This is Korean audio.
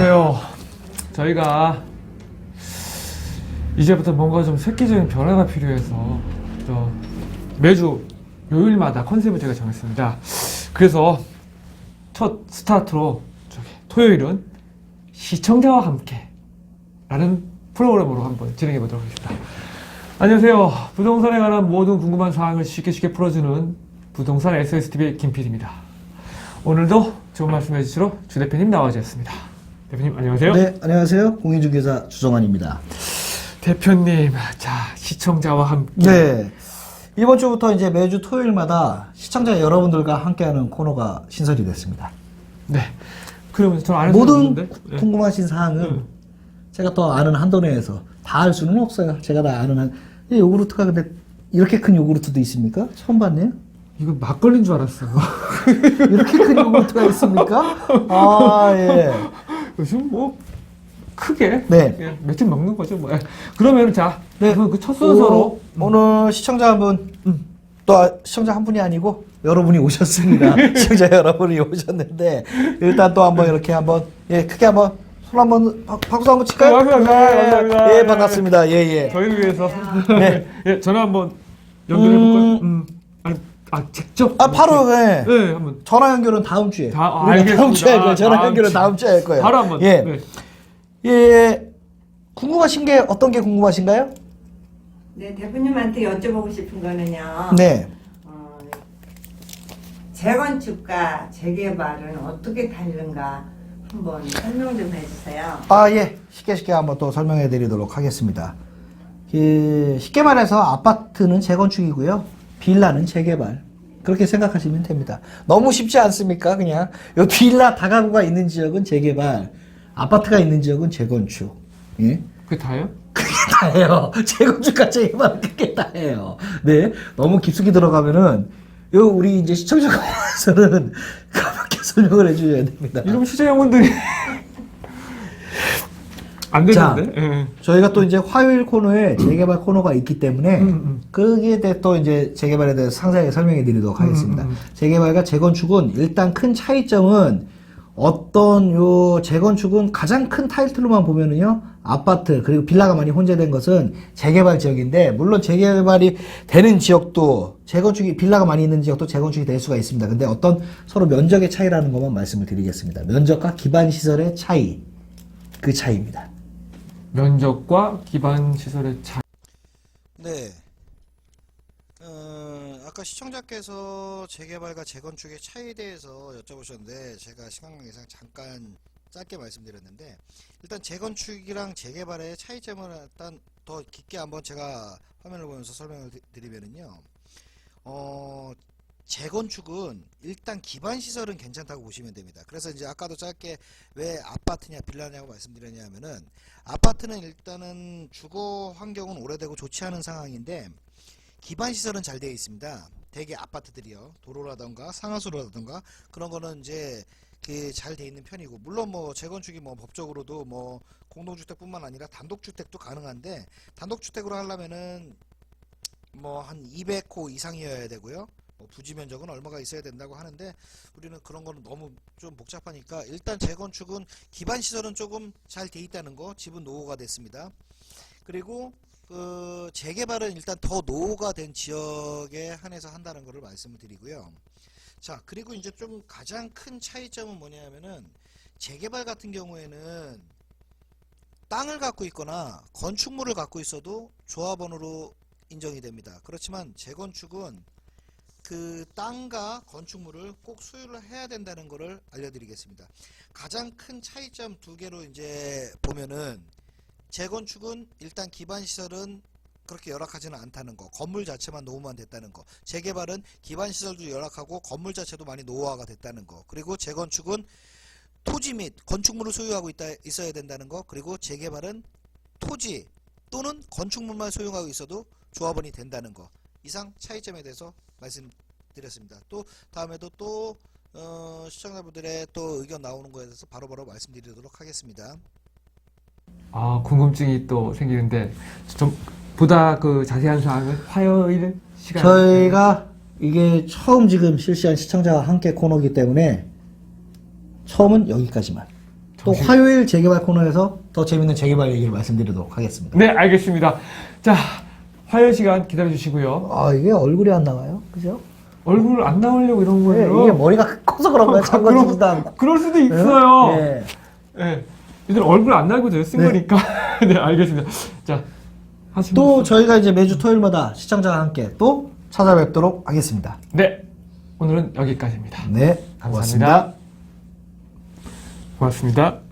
안녕하세요. 저희가 이제부터 뭔가 좀 획기적인 변화가 필요해서 저 매주 요일마다 컨셉을 제가 정했습니다. 그래서 첫 스타트로 저기 토요일은 시청자와 함께 라는 프로그램으로 한번 진행해 보도록 하겠습니다. 안녕하세요. 부동산에 관한 모든 궁금한 사항을 쉽게 쉽게 풀어주는 부동산 SSTV 김PD입니다. 오늘도 좋은 말씀 해주시러 주 대표님 나와주셨습니다. 대표님 안녕하세요. 네, 안녕하세요. 공인중개사 주정환입니다. 대표님, 자 시청자와 함께 네. 이번 주부터 이제 매주 토요일마다 시청자 여러분들과 함께하는 코너가 신설이 됐습니다. 네. 그러면 저는 아는 사람 모든 없는데? 네. 궁금하신 사항은 음. 제가 또 아는 한도 내에서 다 알 수는 없어요. 제가 다 아는 한. 이 요구르트가 근데 이렇게 큰 요구르트도 있습니까? 처음 봤네요. 이거 막걸리인 줄 알았어요. 이렇게 큰 요구르트가 있습니까? 아, 예. 요즘 뭐 크게 네. 몇점 먹는 거죠. 뭐. 예. 그러면 자, 네. 그럼 그첫 순서로 오, 오늘 시청자 한 분, 음, 또 아- 시청자 한 분이 아니고 여러분이 오셨습니다. 시청자 여러분이 오셨는데 일단 또 한번 이렇게 한번 예 크게 한번 손 한번 박- 박수 한번 칠까요? 네, 감사합니다. 감사합니다. 예 반갑습니다. 예 예. 저희를 위해서 네. 예, 전화 한번 연결해 볼까요? 음. 아 직접 아 바로 예. 네, 한번 전화 연결은 다음 주에. 다- 아, 우리가 알겠습니다. 다음 주에 할 거예요. 전화 다음 연결은 주. 다음 주에 할 거예요. 바로 한번 예. 네. 예. 궁금하신 게 어떤 게 궁금하신가요? 네, 대표님한테 여쭤보고 싶은 거는요. 네. 어, 재건축과 재개발은 어떻게 다른가 한번 설명 좀 해주세요. 아, 예. 쉽게 쉽게 한번 또 설명해 드리도록 하겠습니다. 그, 쉽게 말해서 아파트는 재건축이고요. 빌라는 재개발. 그렇게 생각하시면 됩니다. 너무 쉽지 않습니까? 그냥. 요 빌라 다가구가 있는 지역은 재개발, 아파트가 있는 지역은 재건축. 예? 그게 다예요? 그게 다예요. 재건축과 재개발 그게 다예요. 네. 너무 깊숙이 들어가면은, 요, 우리 이제 시청자분들은 가볍게 설명을 해주셔야 됩니다. 이러면 시청자분들이 안 자. 되는데. 예. 저희가 또 이제 화요일 코너에 재개발 코너가 있기 때문에 음, 음. 거기에 대해 또 이제 재개발에 대해서 상세하게 설명해 드리도록 하겠습니다. 음, 음, 음. 재개발과 재건축은 일단 큰 차이점은 어떤 요 재건축은 가장 큰 타이틀로만 보면은요 아파트 그리고 빌라가 많이 혼재된 것은 재개발 지역인데 물론 재개발이 되는 지역도 재건축이 빌라가 많이 있는 지역도 재건축이 될 수가 있습니다. 근데 어떤 서로 면적의 차이라는 것만 말씀을 드리겠습니다. 면적과 기반 시설의 차이 그 차이입니다. 면적과 기반 시설의 차이. 네. 어, 아까 시청자께서 재개발과 재건축의 차이에 대해서 여쭤보셨는데 제가 시간 관계상 잠깐 짧게 말씀드렸는데 일단 재건축이랑 재개발의 차이점을 일단 더 깊게 한번 제가 화면을 보면서 설명을 드- 드리면은요. 어, 재건축은 일단 기반 시설은 괜찮다고 보시면 됩니다. 그래서 이제 아까도 짧게 왜 아파트냐 빌라냐고 말씀드렸냐면은 아파트는 일단은 주거 환경은 오래되고 좋지 않은 상황인데 기반 시설은 잘 되어 있습니다. 대개 아파트들이요. 도로라던가 상하수로라던가 그런 거는 이제 그잘 돼 있는 편이고 물론 뭐 재건축이 뭐 법적으로도 뭐 공동주택뿐만 아니라 단독주택도 가능한데 단독주택으로 하려면은 뭐 한 200호 이상이어야 되고요. 뭐 부지 면적은 얼마가 있어야 된다고 하는데 우리는 그런 거는 너무 좀 복잡하니까 일단 재건축은 기반 시설은 조금 잘 돼 있다는 거 집은 노후가 됐습니다. 그리고 그 재개발은 일단 더 노후가 된 지역에 한해서 한다는 것을 말씀을 드리고요. 자, 그리고 이제 좀 가장 큰 차이점은 뭐냐면은 재개발 같은 경우에는 땅을 갖고 있거나 건축물을 갖고 있어도 조합원으로 인정이 됩니다. 그렇지만 재건축은 그 땅과 건축물을 꼭 소유를 해야 된다는 것을 알려드리겠습니다. 가장 큰 차이점 두 개로 이제 보면은 재건축은 일단 기반 시설은 그렇게 열악하지는 않다는 거. 건물 자체만 노후만 됐다는 거. 재개발은 기반 시설도 열악하고 건물 자체도 많이 노후화가 됐다는 거. 그리고 재건축은 토지 및 건축물을 소유하고 있다 있어야 된다는 거. 그리고 재개발은 토지 또는 건축물만 소유하고 있어도 조합원이 된다는 거. 이상 차이점에 대해서 말씀드렸습니다. 또 다음에도 또 어, 시청자분들의 또 의견 나오는 거에 대해서 바로 바로 말씀드리도록 하겠습니다. 아 궁금증이 또 생기는데 좀 보다 그 자세한 사항은 화요일 시간. 저희가 이게 처음 지금 실시한 시청자와 함께 코너이기 때문에 처음은 여기까지만. 또 정신- 화요일 재개발 코너에서 더 재밌는 재개발 얘기를 말씀드리도록 하겠습니다. 네, 알겠습니다. 자, 화요일 시간 기다려 주시고요. 아 이게 얼굴이 안 나와요, 그죠? 얼굴 안 나오려고 이런 네, 거예요. 이게 머리가 커서 그런 거예요. 아, 장관지지도 않고. 그럴 수도 있어요. 네. 예. 이들 얼굴 안 나고 돼요. 쓴 네. 거니까. 네, 알겠습니다. 자, 하시면 또 저희가 이제 매주 토요일마다 시청자와 함께 또 찾아뵙도록 하겠습니다. 네. 오늘은 여기까지입니다. 네, 감사합니다. 고맙습니다.